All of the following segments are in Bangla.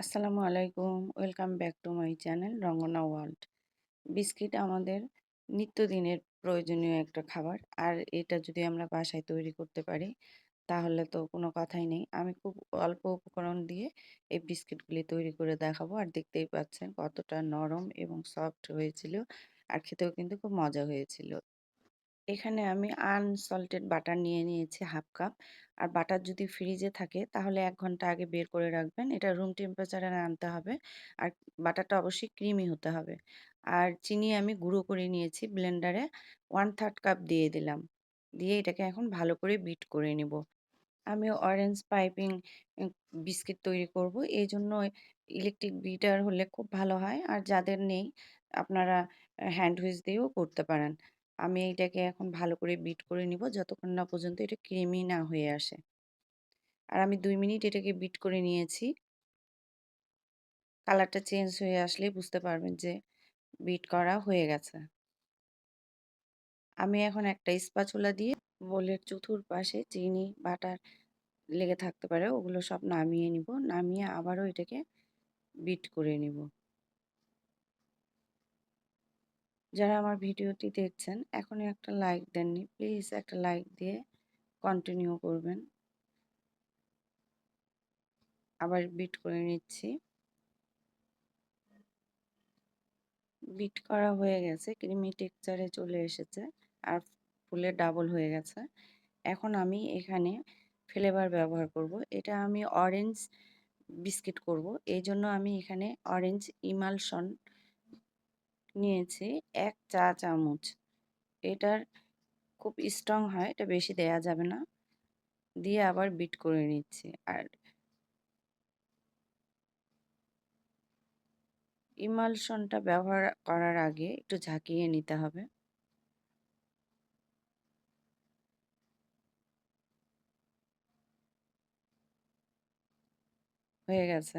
আসসালামু আলাইকুম, welcome back to my channel Rangana world. Biscuit আমাদের নিত্যদিনের প্রয়োজনীয় একটা খাবার, আর এটা যদি আমরা বাসায় তৈরি করতে পারি, তাহলে তো কোনো কথাই নেই। আমি খুব অল্প উপকরণ দিয়ে এই বিস্কিটগুলি তৈরি করে দেখাবো, আর দেখতেই পাচ্ছেন কতটা নরম এবং সফট হয়েছিল, আর খেতেও কিন্তু খুব মজা হয়েছিল। এখানে আমি আনসল্টেড বাটার নিয়ে নিয়েছি হাফ কাপ আর বাটার যদি ফ্রিজে থাকে, তাহলে এক ঘণ্টা আগে বের করে রাখবেন। এটা রুম টেম্পারেচারে আনতে হবে। আর বাটারটা অবশ্যই ক্রিমি হতে হবে। আর চিনি আমি গুঁড়ো করে নিয়েছি ব্লেন্ডারে ওয়ান থার্ড কাপ দিয়ে দিলাম। দিয়ে এটাকে এখন ভালো করে বিট করে নিব। আমি অরেঞ্জ পাইপিং বিস্কিট তৈরি করব। এই জন্য ইলেকট্রিক বিটার হলে খুব ভালো হয়। আর যাদের নেই, আপনারা হ্যান্ড হুইচ দিয়েও করতে পারেন। আমি এইটাকে এখন ভালো করে বিট করে নিব যতক্ষণ না পর্যন্ত এটা ক্রিমি না হয়ে আসে। আর আমি দুই মিনিট এটাকে বিট করে নিয়েছি। কালারটা চেঞ্জ হয়ে আসলে বুঝতে পারবেন যে বিট করা হয়ে গেছে। আমি এখন একটা স্পাচুলা দিয়ে বোলের চতুর পাশে চিনি, বাটার লেগে থাকতে পারে ওগুলো সব নামিয়ে নিব, নামিয়ে আবারও এটাকে বিট করে নিব। যারা আমার ভিডিওটি দেখছেন, এখনই একটা লাইক দেননি। প্লিজ একটা লাইক দিয়ে কন্টিনিউ করবেন। আবার বিট করে নিচ্ছি। বিট করা হয়ে গেছে ক্রিমি টেক্সচারে চলে এসেছে, আর ফুলে ডাবল হয়ে গেছে। এখন আমি এখানে ফ্লেভার ব্যবহার করব। এটা আমি অরেঞ্জ বিস্কিট করব। এই জন্য আমি এখানে অরেঞ্জ ইমালশন নিয়েছি এক চা চামচ। এটার খুব স্ট্রং হয়, এটা বেশি দেয়া যাবে না। দিয়ে আবার বিট করে নিচ্ছি। আর ইমালশনটা ব্যবহার করার আগে একটু ঝাঁকিয়ে নিতে হবে। হয়ে গেছে।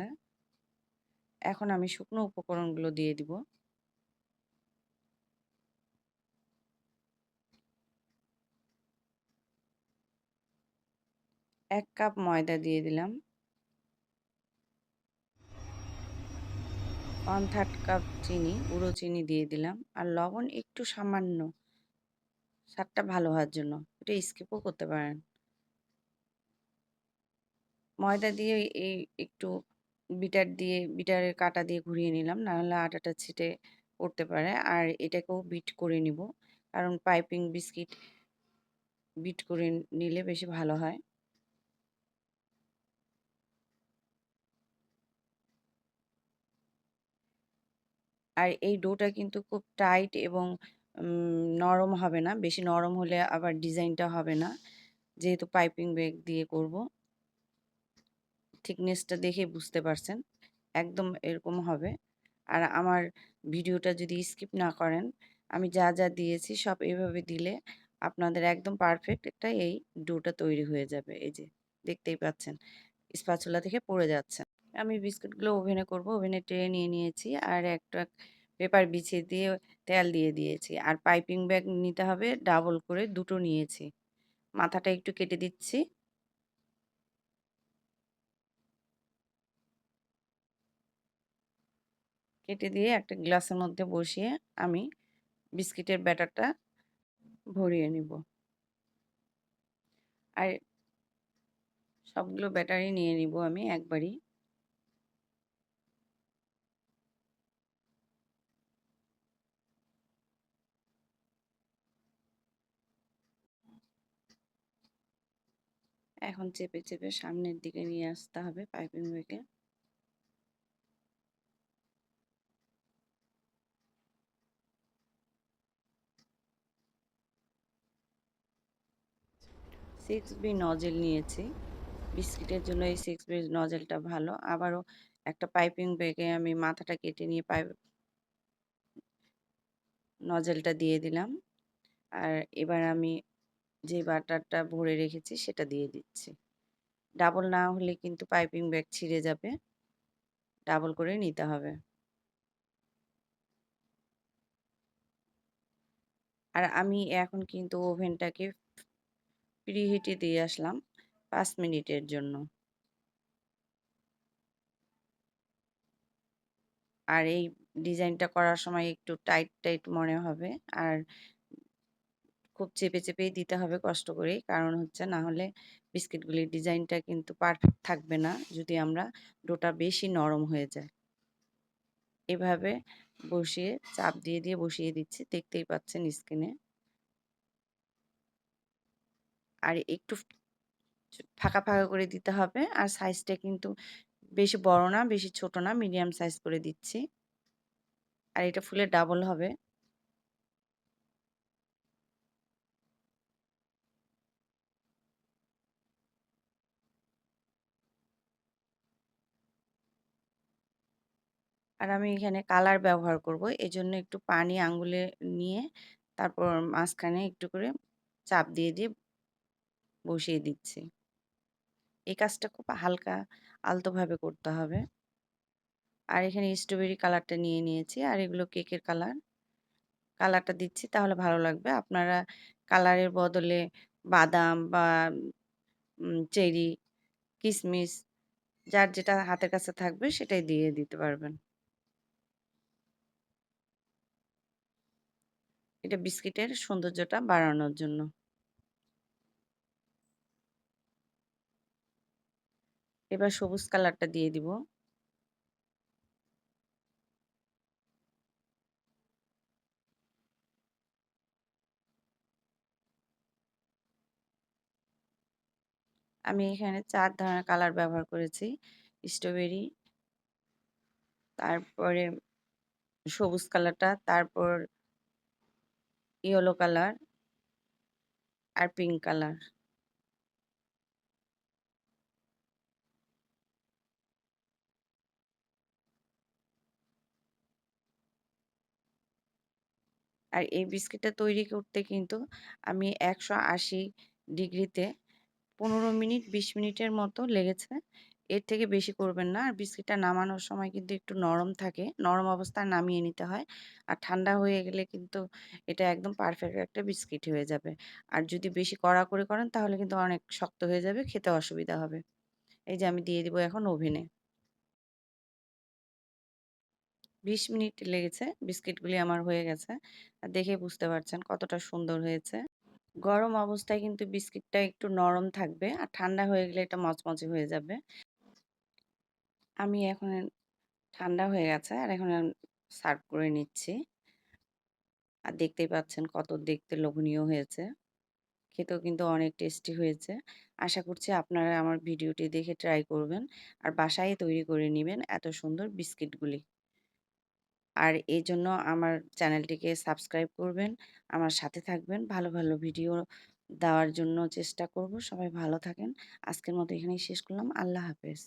এখন আমি শুকনো উপকরণগুলো দিয়ে দিব। এক কাপ ময়দা দিয়ে দিলাম। ওয়ান থার্ড কাপ চিনি, গুঁড়ো চিনি দিয়ে দিলাম। আর লবণ একটু সামান্য, স্বাদটা ভালো হওয়ার জন্য। এটা স্কিপও করতে পারেন। ময়দা দিয়ে এই একটু বিটার দিয়ে বিটারের কাটা দিয়ে ঘুরিয়ে নিলাম। নাহলে আটাটা ছিটে পড়তে পারে। আর এটাকেও বিট করে নিব। কারণ পাইপিং বিস্কিট বিট করে নিলে বেশি ভালো হয়। আর এই ডোটা কিন্তু খুব টাইট এবং নরম হবে না। বেশি নরম হলে আবার ডিজাইনটা হবে না। যেহেতু পাইপিং ব্যাগ দিয়ে করব। থিকনেসটা দেখে বুঝতে পারছেন। একদম এরকম হবে। আর আমার ভিডিওটা যদি স্কিপ না করেন, আমি যা যা দিয়েছি সব এভাবে দিলে আপনাদের একদম পারফেক্ট একটা এই ডোটা তৈরি হয়ে যাবে। এই যে, দেখতেই পাচ্ছেন। স্পাচুলা থেকে পড়ে যাচ্ছে। আমি বিস্কুটগুলো ওভেনে করব, ওভেনে ট্রে নিয়ে নিয়েছি। আর একটা পেপার বিছিয়ে দিয়ে তেল দিয়ে দিয়েছি। আর পাইপিং ব্যাগ নিতে হবে, ডাবল করে দুটো নিয়েছি। মাথাটা একটু কেটে দিচ্ছি। কেটে দিয়ে একটা গ্লাসের মধ্যে বসিয়ে আমি বিস্কিটের ব্যাটারটা ভরিয়ে নিব। আর সবগুলো ব্যাটারি নিয়ে নিব আমি একবারই। এখন চেপে চেপে সামনের দিকে নিয়ে আসতে হবে পাইপিং ব্যাগে সিক্স বি নজেল নিয়েছি। বিস্কিটের জন্য এই সিক্স বি নজেলটা ভালো। আবারও একটা পাইপিং ব্যাগে আমি মাথাটা কেটে নিয়ে পাইপ নজেলটা দিয়ে দিলাম। আর এবার আমি যে বাটারটা ভরে রেখেছি সেটা দিয়ে দিচ্ছি। ডাবল না হলে কিন্তু পাইপিং ব্যাগ ছিঁড়ে যাবে। ডাবল করে নিতে হবে। আর আমি এখন কিন্তু ওভেনটাকে প্রিহিটে দিয়ে আসলাম পাঁচ মিনিটের জন্য। আর এই ডিজাইনটা করার সময় একটু টাইট, টাইট মনে হবে। আর খুব চেপে, চেপেই দিতে হবে কষ্ট করেই। কারণ হচ্ছে না হলে বিস্কিটগুলির ডিজাইনটা কিন্তু পারফেক্ট থাকবে না যদি আমরা ডোটা বেশি নরম হয়ে যায়। এভাবে বসিয়ে চাপ দিয়ে, দিয়ে বসিয়ে দিচ্ছি। দেখতেই পাচ্ছেন স্ক্রিনে। আর একটু ফাঁকা, ফাঁকা করে দিতে হবে। আর সাইজটা কিন্তু বেশি বড় না, বেশি ছোট না, মিডিয়াম সাইজ করে দিচ্ছি। আর এটা ফুলে ডাবল হবে। আর আমি এখানে কালার ব্যবহার করব। এজন্য একটু পানি আঙ্গুলে নিয়ে তারপর মাঝখানে একটু করে চাপ দিয়ে, দিয়ে বসিয়ে দিচ্ছি। এই কাজটা খুব হালকা আলতোভাবে করতে হবে। আর এখানে স্ট্রবেরি কালারটা নিয়ে নিয়েছি। আর এগুলো কেকের কালার। কালারটা দিচ্ছি তাহলে ভালো লাগবে। আপনারা কালারের বদলে বাদাম বা চেরি, কিশমিশ যার যেটা হাতের কাছে থাকবে সেটাই দিয়ে দিতে পারবেন। এটা বিস্কিটের সৌন্দর্যটা বাড়ানোর জন্য। এবার সবুজ কালারটা দিয়ে দিব। আমি এখানে চার ধরনের কালার ব্যবহার করেছি। স্ট্রবেরি তারপরে সবুজ কালারটা, তারপর ইয়েলো কালার আর পিঙ্ক কালার। আর এই বিস্কিটটা তৈরি করতে কিন্তু আমি ১৮০ ডিগ্রিতে ১৫ মিনিট ২০ মিনিটের মতো লেগেছে। এর থেকে বেশি করবেন না। আর বিস্কিটটা নামানোর সময় কিন্তু একটু নরম থাকে। নরম অবস্থায় নামিয়ে নিতে হয়। আর ঠান্ডা হয়ে গেলে কিন্তু এটা একদম পারফেক্ট একটা বিস্কিট হয়ে যাবে। আর যদি বেশি কড়া করে করেন তাহলে কিন্তু অনেক শক্ত হয়ে যাবে, খেতে অসুবিধা হবে। এই যে আমি দিয়ে দিব এখন ওভেনে। ২০ মিনিট লেগেছে। বিস্কিটগুলি আমার হয়ে গেছে। দেখে বুঝতে পারছেন কতটা সুন্দর হয়েছে। গরম অবস্থায় কিন্তু বিস্কিটটা একটু নরম থাকবে। আর ঠান্ডা হয়ে গেলে এটা মচমচে হয়ে যাবে। আমি এখন ঠান্ডা হয়ে গেছে আর এখন সার্ভ করে নিচ্ছি। আর দেখতেই পাচ্ছেন কত দেখতে লোভনীয় হয়েছে। খেতেও কিন্তু অনেক টেস্টি হয়েছে। আশা করছি আপনারা আমার ভিডিওটি দেখে ট্রাই করবেন। আর বাসায় তৈরি করে নিবেন এত সুন্দর বিস্কিটগুলি। আর এই জন্য আমার চ্যানেলটিকে সাবস্ক্রাইব করবেন, আমার সাথে থাকবেন। ভালো, ভালো ভিডিও দেওয়ার জন্য চেষ্টা করব। সবাই ভালো থাকেন। আজকের মতো এখানেই শেষ করলাম। আল্লাহ হাফেজ।